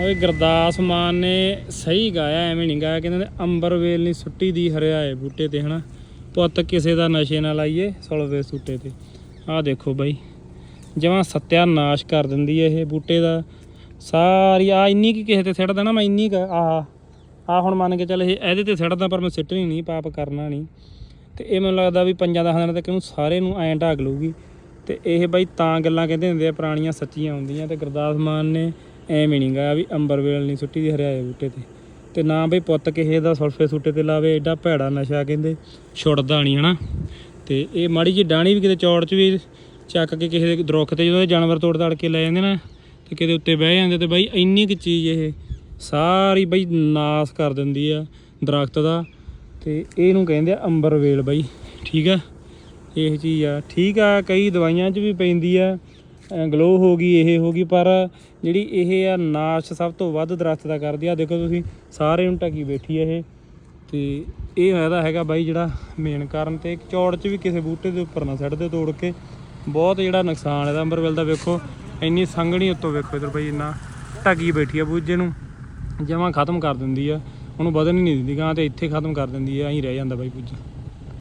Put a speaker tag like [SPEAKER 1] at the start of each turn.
[SPEAKER 1] ਓਏ ਗੁਰਦਾਸ ਮਾਨ ਨੇ ਸਹੀ ਗਾਇਆ, ਐਵੇਂ ਨਹੀਂ ਗਾਇਆ। ਕਹਿੰਦੇ ਨੇ ਅੰਬਰ ਵੇਲ ਨਹੀਂ ਸੁੱਟੀ ਦੀ ਹਰਿਆਏ ਬੂਟੇ ਤੇ, ਹਨਾ? ਪੁੱਤ ਕਿਸੇ ਦਾ ਨਸ਼ੇ ਨਾ ਲਾਈਏ ਸੁਲਵੇ ਸੂਟੇ ਤੇ। ਆਹ ਦੇਖੋ ਬਾਈ ਜਮ੍ਹਾਂ ਸੱਤਿਆ ਨਾਸ਼ ਕਰ ਦਿੰਦੀ ਹੈ ਇਹ ਬੂਟੇ ਦਾ। ਸਾਰੀ ਆ ਇੰਨੀ ਕੀ ਕਿਸੇ ਤੇ ਸਿੱਟਦਾ ਨਾ, ਮੈਂ ਇੰਨੀ ਕੁ, ਆਹ ਆ ਹੁਣ ਮੰਨ ਕੇ ਚੱਲ ਇਹ ਇਹਦੇ ਤੇ ਸਿੱਟਦਾ, ਪਰ ਮੈਂ ਸਿੱਟਣੀ ਨਹੀਂ, ਪਾਪ ਕਰਨਾ ਨਹੀਂ। ਤੇ ਇਹ ਮੈਨੂੰ ਲੱਗਦਾ ਵੀ ਪੰਜਾਂ ਦਸਾਂ ਦਿਨਾਂ ਤੱਕ ਇਹਨੂੰ ਸਾਰੇ ਨੂੰ ਐਂ ਢਾਗ ਲਊਗੀ। ਤੇ ਇਹ ਬਾਈ ਤਾਂ ਗੱਲਾਂ ਕਹਿੰਦੇ ਹੁੰਦੇ ਆ, ਪੁਰਾਣੀਆਂ ਸੱਚੀਆਂ ਹੁੰਦੀਆਂ। ਤੇ ਗੁਰਦਾਸ ਮਾਨ ਨੇ ਐਵੇਂ ਨਹੀਂ ਗਾਇਆ ਵੀ ਅੰਬਰ ਵੇਲ ਨਹੀਂ ਸੁੱਟੀ ਦੀ ਹਰਿਆਏ ਬੂਟੇ ਤੇ। ਤੇ ਨਾ ਬਈ ਪੁੱਤ ਕਿਸੇ ਦਾ ਸੁਲਫੇ ਸੂਟੇ ਤੇ ਲਾਵੇ, ਐਡਾ ਭੈੜਾ ਨਸ਼ਾ ਕਹਿੰਦੇ, ਛੁੱਟਦਾ ਨਹੀਂ ਹਨਾ। ਤੇ ਇਹ ਮਾੜੀ ਜੀ ਡਾਣੀ ਵੀ ਕਿਤੇ ਚੌੜ ਚ ਵੀ ਚੱਕ ਕੇ ਕਿਸੇ ਦੇ ਦਰੁੱਖ ਤੇ ਜਦੋਂ ਇਹ ਜਾਨਵਰ ਤੋੜ ਤੜ ਕੇ ਲੈ ਜਾਂਦੇ ਨਾ, ਤੇ ਕਿਤੇ ਉੱਤੇ ਬਹਿ ਜਾਂਦੇ ਤੇ ਬਾਈ ਇੰਨੀ ਕੁ ਚੀਜ਼ ਇਹ ਸਾਰੀ ਬਈ ਨਾਸ ਕਰ ਦਿੰਦੀ ਆ ਦਰਖਤ ਦਾ। ਤੇ ਇਹਨੂੰ ਕਹਿੰਦੇ ਆ ਅੰਬਰਵੇਲ ਬਾਈ, ਠੀਕ ਆ? ਇਹ ਚੀਜ਼ ਆ। ਠੀਕ ਆ, ਕਈ ਦਵਾਈਆਂ 'ਚ ਵੀ ਪੈਂਦੀ ਆ। ਗਲੋ ਹੋ ਗਈ, ਇਹ ਹੋ ਗਈ, ਪਰ ਜਿਹੜੀ ਇਹ ਆ ਨਾਸ਼ ਸਭ ਤੋਂ ਵੱਧ ਦਰਖਤ ਦਾ ਕਰਦੀ ਆ। ਦੇਖੋ ਤੁਸੀਂ, ਸਾਰੇ ਨੂੰ ਢਕੀ ਬੈਠੀ ਆ ਇਹ। ਤੇ ਇਹ ਇਹਦਾ ਹੈਗਾ ਬਾਈ ਜਿਹੜਾ ਮੇਨ ਕਾਰਨ ਤੇ ਚੌੜ 'ਚ ਵੀ ਕਿਸੇ ਬੂਟੇ ਦੇ ਉੱਪਰ ਨਾ ਸੱਟ ਦਿਓ ਤੋੜ ਕੇ। ਬਹੁਤ ਜਿਹੜਾ ਨੁਕਸਾਨ ਇਹਦਾ ਅੰਬਰਵੈਲ ਦਾ ਵੇਖੋ, ਇੰਨੀ ਸੰਘਣੀ ਉੱਤੋਂ ਵੇਖੋ ਇਧਰ ਬਾਈ, ਇੰਨਾ ਢਕੀ ਬੈਠੀ ਆ ਬੂਝੇ ਨੂੰ। ਜਮਾਂ ਖਤਮ ਕਰ ਦਿੰਦੀ ਆ, ਉਹਨੂੰ ਵਧਣ ਹੀ ਨਹੀਂ ਦਿੰਦੀ ਗਾਂ ਤੇ ਇੱਥੇ ਖਤਮ ਕਰ ਦਿੰਦੀ ਆ, ਐਂ ਰਹਿ ਜਾਂਦਾ ਬਾਈ ਬੂਝਾ।